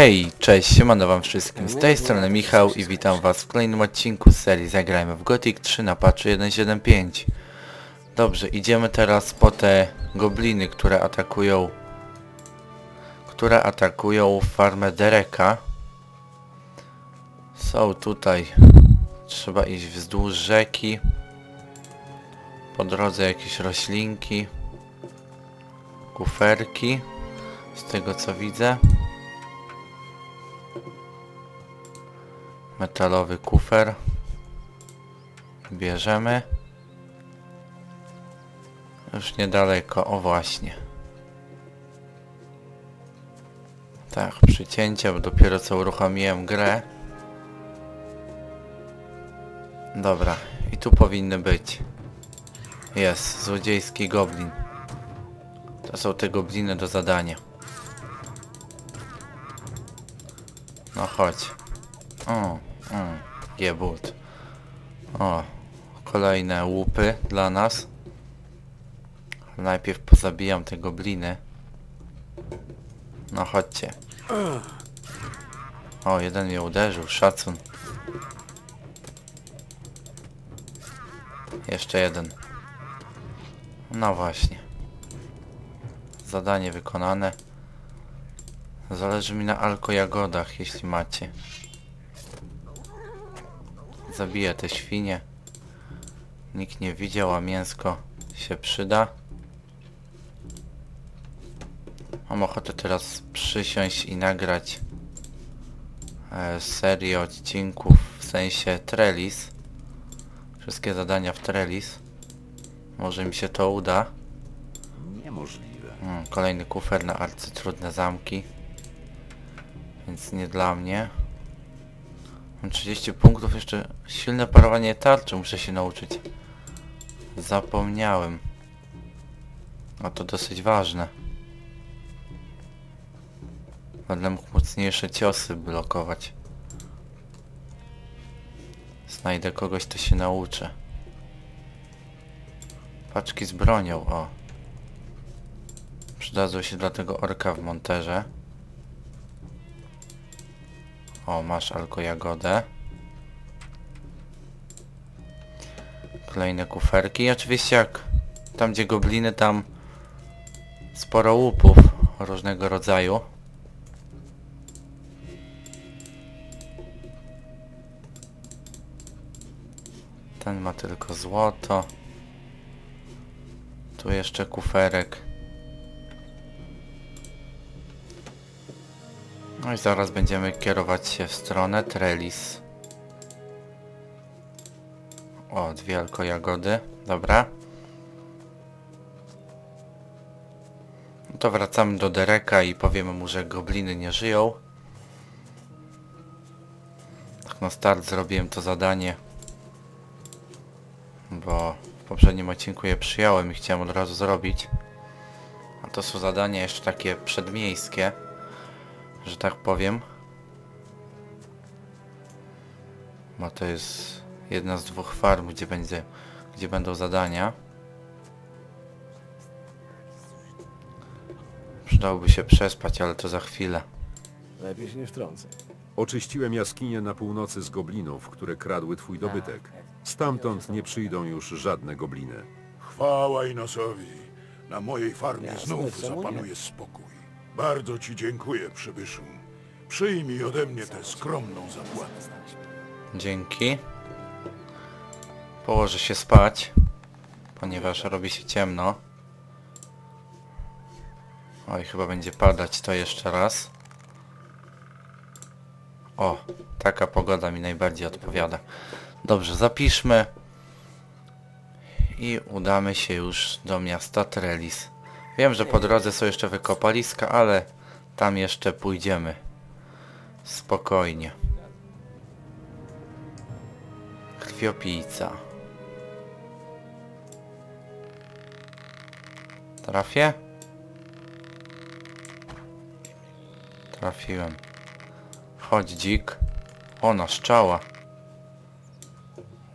Hej, cześć, siemano wam wszystkim, z tej strony Michał i witam was w kolejnym odcinku serii Zagrajmy w Gothic 3 na patchu 1.7.5 Dobrze, idziemy teraz po te gobliny, które atakują które atakują farmę Dereka. Są tutaj, trzeba iść wzdłuż rzeki Po drodze jakieś roślinki Kuferki Z tego co widzę metalowy kufer. Bierzemy. Już niedaleko, o właśnie. Tak, przycięcie, bo dopiero co uruchomiłem grę. Dobra, i tu powinny być. Jest, złodziejski goblin. To są te gobliny do zadania no chodź o, Mm, Giebut. O, kolejne łupy dla nas. Najpierw pozabijam te gobliny. No chodźcie. O, jeden mnie uderzył, szacun. Jeszcze jeden. No właśnie. Zadanie wykonane. Zależy mi na alkojagodach, jeśli macie. Zabiję te świnie. Nikt nie widział, a mięsko się przyda. Mam ochotę teraz przysiąść i nagrać e, serię odcinków w sensie Trellis. Wszystkie zadania w Trellis. Może mi się to uda. Niemożliwe. Hmm, kolejny kufer na arcytrudne zamki. Więc nie dla mnie. Mam 30 punktów, jeszcze silne parowanie tarczy muszę się nauczyć. Zapomniałem. A to dosyć ważne. Będę mógł mocniejsze ciosy blokować. Znajdę kogoś, to się nauczę. Paczki z bronią, o. Przydadzą się dla tego orka w monterze. O, masz alkojagodę. Kolejne kuferki. I oczywiście jak tam gdzie gobliny, tam sporo łupów różnego rodzaju. Ten ma tylko złoto. Tu jeszcze kuferek. No i zaraz będziemy kierować się w stronę Trellis. O, dwie alkojagody. Dobra. No to wracamy do Dereka i powiemy mu, że gobliny nie żyją. Tak na start zrobiłem to zadanie. Bo w poprzednim odcinku je przyjąłem i chciałem od razu zrobić. A to są zadania jeszcze takie przedmiejskie że tak powiem. Bo to jest jedna z dwóch farm, gdzie będzie, gdzie będą zadania. Przydałoby się przespać, ale to za chwilę. Lepiej się nie wtrącaj. Oczyściłem jaskinię na północy z goblinów, które kradły twój dobytek. Stamtąd nie przyjdą już żadne gobliny. Chwała Inosowi. Na mojej farmie znów zapanuje spokój. Bardzo ci dziękuję, przybyszu. Przyjmij ode mnie tę skromną zapłatę. Dzięki. Położę się spać, ponieważ robi się ciemno. Oj, chyba będzie padać to jeszcze raz. O, taka pogoda mi najbardziej odpowiada. Dobrze, zapiszmy. I udamy się już do miasta Trellis. Wiem, że po drodze są jeszcze wykopaliska, ale tam jeszcze pójdziemy. Spokojnie. Krwiopijca. Trafię? Trafiłem. Chodź dzik. O, na szczała.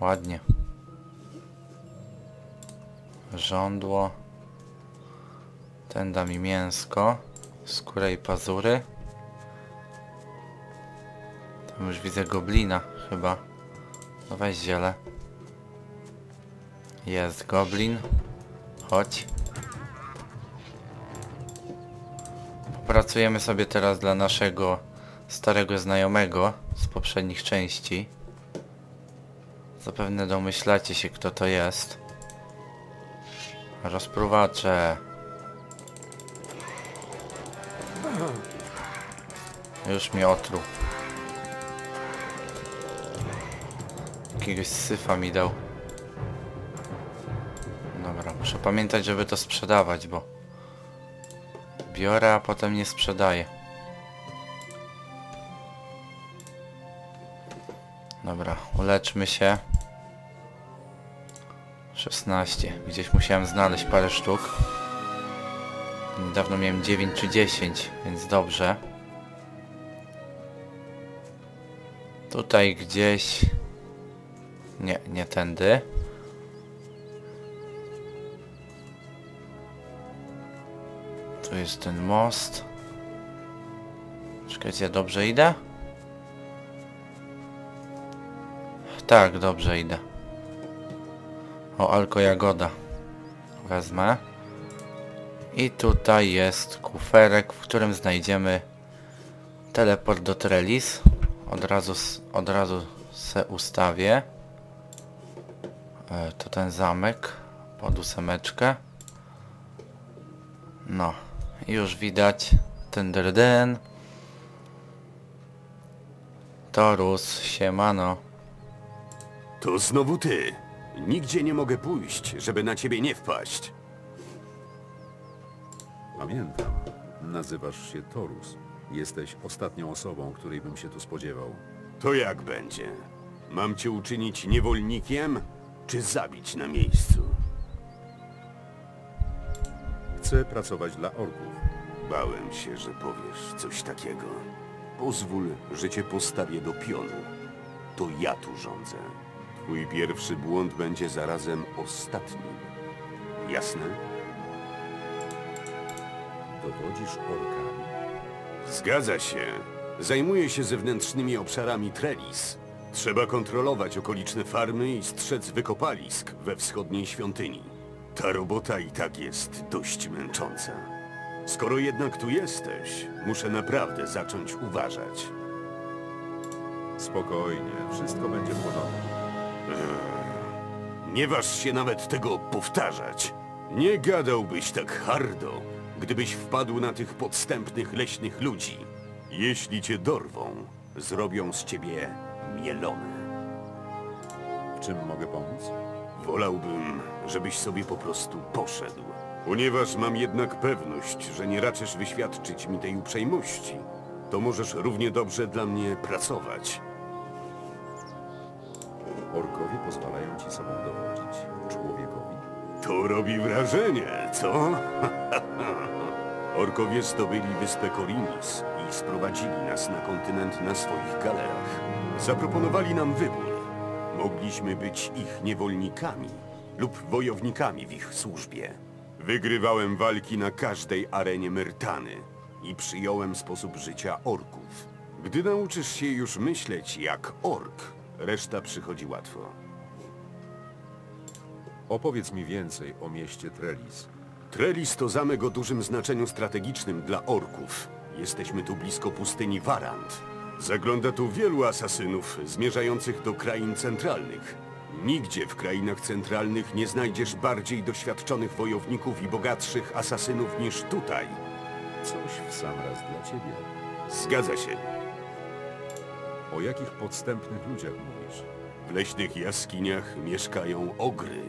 Ładnie. Żądło. Ten da mi mięsko. Skórę i pazury. Tam już widzę goblina chyba. No weź ziele. Jest goblin. Chodź. Pracujemy sobie teraz dla naszego starego znajomego z poprzednich części. Zapewne domyślacie się kto to jest. Rozpruwacze. Już mnie otruł. Jakiegoś syfa mi dał. Dobra, muszę pamiętać, żeby to sprzedawać, bo biorę, a potem nie sprzedaję. Dobra, uleczmy się. 16. Gdzieś musiałem znaleźć parę sztuk. Niedawno miałem 9 czy 10, więc dobrze. Tutaj gdzieś... Nie, nie tędy. Tu jest ten most. Czekajcie, ja dobrze idę? Tak, dobrze idę. O, alko jagoda. Wezmę. I tutaj jest kuferek, w którym znajdziemy teleport do Trellis. Od razu, od razu se ustawię. E, to ten zamek pod ósemeczkę. No, już widać ten drden. Torus, siemano. To znowu ty. Nigdzie nie mogę pójść, żeby na ciebie nie wpaść. Pamiętam. Nazywasz się Torus. Jesteś ostatnią osobą, której bym się tu spodziewał. To jak będzie? Mam cię uczynić niewolnikiem, czy zabić na miejscu? Chcę pracować dla orków. Bałem się, że powiesz coś takiego. Pozwól, że cię postawię do pionu. To ja tu rządzę. Twój pierwszy błąd będzie zarazem ostatnim. Jasne? Dowodzisz orkami. Zgadza się. Zajmuję się zewnętrznymi obszarami Trellis. Trzeba kontrolować okoliczne farmy i strzec wykopalisk we wschodniej świątyni. Ta robota i tak jest dość męcząca. Skoro jednak tu jesteś, muszę naprawdę zacząć uważać. Spokojnie, wszystko będzie w porządku. Nie waż się nawet tego powtarzać. Nie gadałbyś tak hardo, gdybyś wpadł na tych podstępnych leśnych ludzi. Jeśli cię dorwą, zrobią z ciebie mielone. W czym mogę pomóc? Wolałbym, żebyś sobie po prostu poszedł. Ponieważ mam jednak pewność, że nie raczysz wyświadczyć mi tej uprzejmości, to możesz równie dobrze dla mnie pracować. Orkowie pozwalają ci sobą dowodzić. Człowiekowi? To robi wrażenie, co? Orkowie zdobyli wyspę Korinis i sprowadzili nas na kontynent na swoich galerach. Zaproponowali nam wybór. Mogliśmy być ich niewolnikami lub wojownikami w ich służbie. Wygrywałem walki na każdej arenie Myrtany i przyjąłem sposób życia orków. Gdy nauczysz się już myśleć jak ork, reszta przychodzi łatwo. Opowiedz mi więcej o mieście Trellis. Trellis to zamek o dużym znaczeniu strategicznym dla orków. Jesteśmy tu blisko pustyni Warant. Zagląda tu wielu asasynów zmierzających do krain centralnych. Nigdzie w krainach centralnych nie znajdziesz bardziej doświadczonych wojowników i bogatszych asasynów niż tutaj. Coś w sam raz dla ciebie. Zgadza się. O jakich podstępnych ludziach mówisz? W leśnych jaskiniach mieszkają ogry.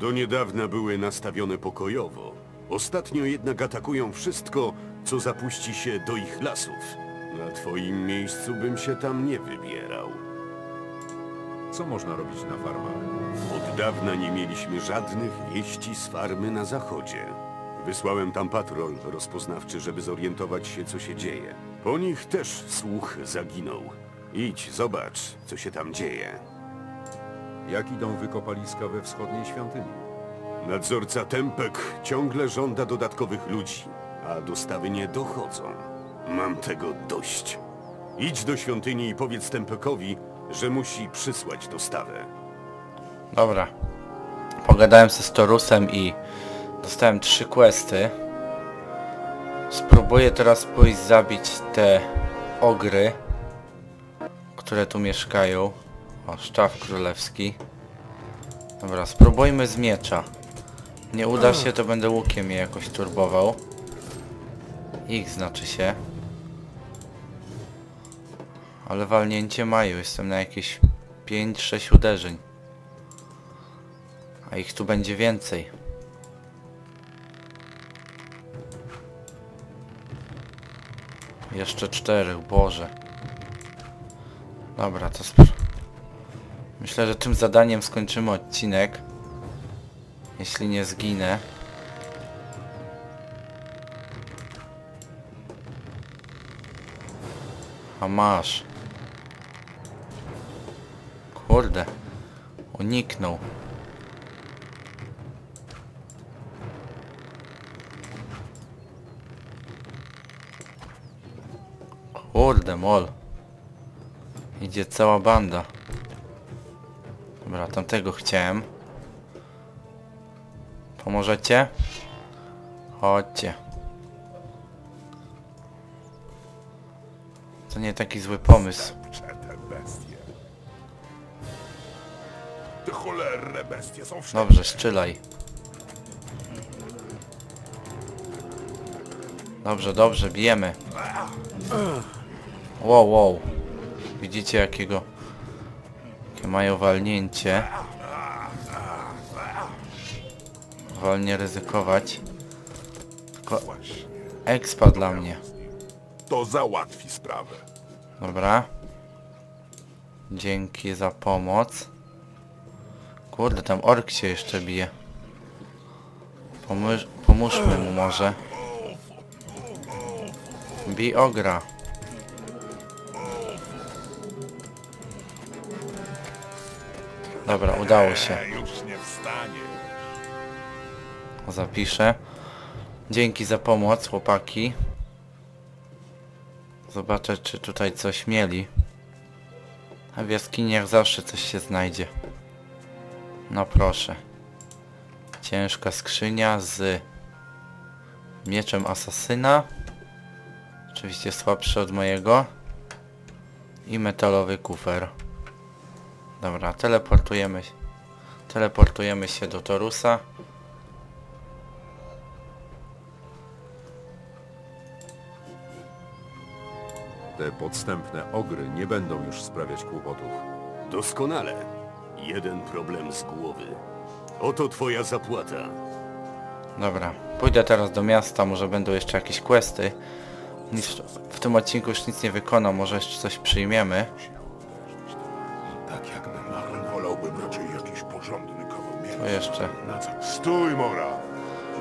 Do niedawna były nastawione pokojowo. Ostatnio jednak atakują wszystko, co zapuści się do ich lasów. Na twoim miejscu bym się tam nie wybierał. Co można robić na farmach? Od dawna nie mieliśmy żadnych wieści z farmy na zachodzie. Wysłałem tam patrol rozpoznawczy, żeby zorientować się, co się dzieje. Po nich też słuch zaginął. Idź, zobacz, co się tam dzieje. Jak idą wykopaliska we wschodniej świątyni? Nadzorca Tempek ciągle żąda dodatkowych ludzi, a dostawy nie dochodzą. Mam tego dość. Idź do świątyni i powiedz Tempekowi, że musi przysłać dostawę. Dobra. Pogadałem ze Storusem i dostałem trzy questy. Spróbuję teraz pójść zabić te ogry, które tu mieszkają. O, szczaw królewski. Dobra, spróbujmy z miecza. Nie uda się, to będę łukiem je jakoś turbował. Ich znaczy się. Ale walnięcie mają, jestem na jakieś 5-6 uderzeń. A ich tu będzie więcej. Jeszcze czterech, Boże. Dobra, to spr... Myślę, że tym zadaniem skończymy odcinek. Jeśli nie zginę. A masz. Kurde. Uniknął. Kurde mol. Idzie cała banda. Dobra, tamtego chciałem. Pomożecie? Chodźcie. To nie taki zły pomysł. Dobrze, strzelaj. Dobrze, dobrze, bijemy. Wow, wow. Widzicie jakiego... Mają walnięcie. Wolnie ryzykować. Tylko expa dla mnie. To załatwi sprawę. Dobra. Dzięki za pomoc. Kurde, tam ork się jeszcze bije. Pomóż, pomóżmy mu może. Bij ogra. Dobra, udało się. E, już nie wstanie. Zapiszę. Dzięki za pomoc, chłopaki. Zobaczę, czy tutaj coś mieli. A w jaskiniach zawsze coś się znajdzie. No proszę. Ciężka skrzynia z mieczem asasyna. Oczywiście słabszy od mojego. I metalowy kufer. Dobra, teleportujemy się. Teleportujemy się do Torusa. Te podstępne ogry nie będą już sprawiać kłopotów. Doskonale. Jeden problem z głowy. Oto twoja zapłata. Dobra, pójdę teraz do miasta, może będą jeszcze jakieś questy. Nic, w tym odcinku już nic nie wykonam, może jeszcze coś przyjmiemy. Jeszcze. Na co? Stój, Mora!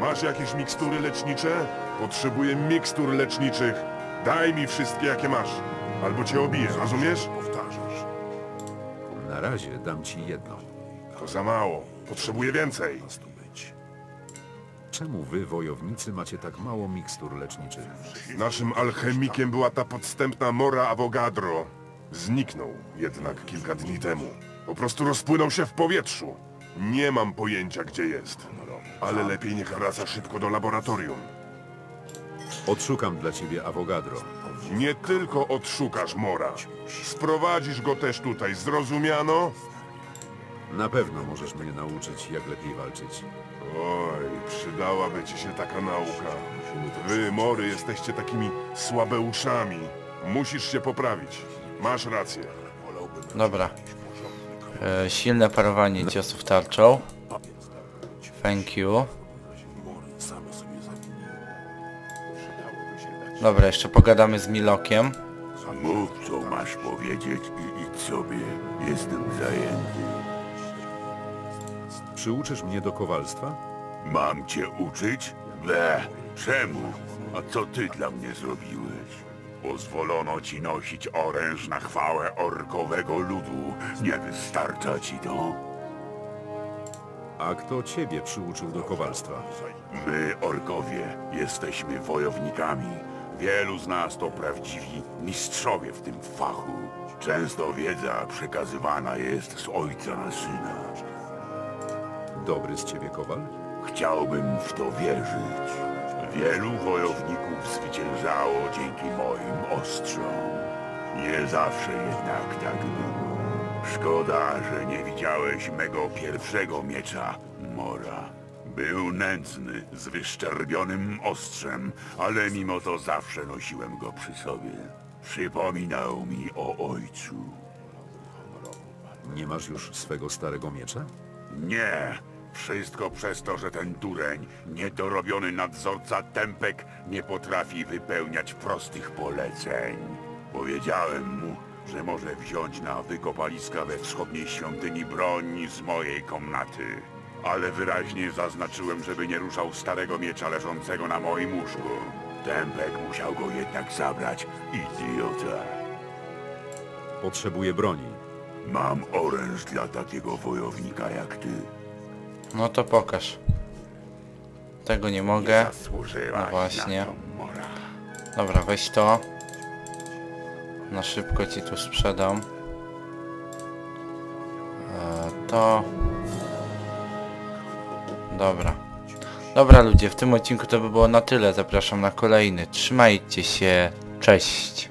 Masz jakieś mikstury lecznicze? Potrzebuję mikstur leczniczych. Daj mi wszystkie, jakie masz. Albo cię obiję, rozumiesz? Powtarzasz. Na razie dam ci jedno. To za mało. Potrzebuję więcej. Czemu wy, wojownicy, macie tak mało mikstur leczniczych? Naszym alchemikiem była ta podstępna Mora Avogadro. Zniknął jednak kilka dni temu. Po prostu rozpłynął się w powietrzu. Nie mam pojęcia, gdzie jest. Ale lepiej niech wraca szybko do laboratorium. Odszukam dla ciebie Avogadro. Nie tylko odszukasz Mora. Sprowadzisz go też tutaj, zrozumiano? Na pewno możesz mnie nauczyć, jak lepiej walczyć. Oj, przydałaby ci się taka nauka. Wy, Mory, jesteście takimi słabeuszami. Musisz się poprawić. Masz rację. Dobra. E, silne parowanie ciosów tarczą. Thank you. Dobra, jeszcze pogadamy z Milokiem. Mów, co masz powiedzieć i idź sobie. Jestem zajęty. Przyuczysz mnie do kowalstwa? Mam cię uczyć? Ble, czemu? A co ty dla mnie zrobiłeś? Pozwolono ci nosić oręż na chwałę orkowego ludu. Nie wystarcza ci to? A kto ciebie przyuczył do kowalstwa? My, orkowie, jesteśmy wojownikami. Wielu z nas to prawdziwi mistrzowie w tym fachu. Często wiedza przekazywana jest z ojca na syna. Dobry z ciebie kowal? Chciałbym w to wierzyć. Wielu wojowników zwyciężało dzięki moim ostrzom. Nie zawsze jednak tak było. Szkoda, że nie widziałeś mego pierwszego miecza, Mora. Był nędzny, z wyszczerbionym ostrzem, ale mimo to zawsze nosiłem go przy sobie. Przypominał mi o ojcu. Nie masz już swego starego miecza? Nie! Wszystko przez to, że ten dureń, niedorobiony nadzorca Tempek nie potrafi wypełniać prostych poleceń. Powiedziałem mu, że może wziąć na wykopaliska we wschodniej świątyni broń z mojej komnaty. Ale wyraźnie zaznaczyłem, żeby nie ruszał starego miecza leżącego na moim łóżku. Tempek musiał go jednak zabrać, idiota. Potrzebuję broni. Mam oręż dla takiego wojownika jak ty. No to pokaż. Tego nie mogę. No właśnie. Dobra, weź to. Na szybko ci tu sprzedam. E, to. Dobra. Dobra ludzie, w tym odcinku to by było na tyle. Zapraszam na kolejny. Trzymajcie się. Cześć.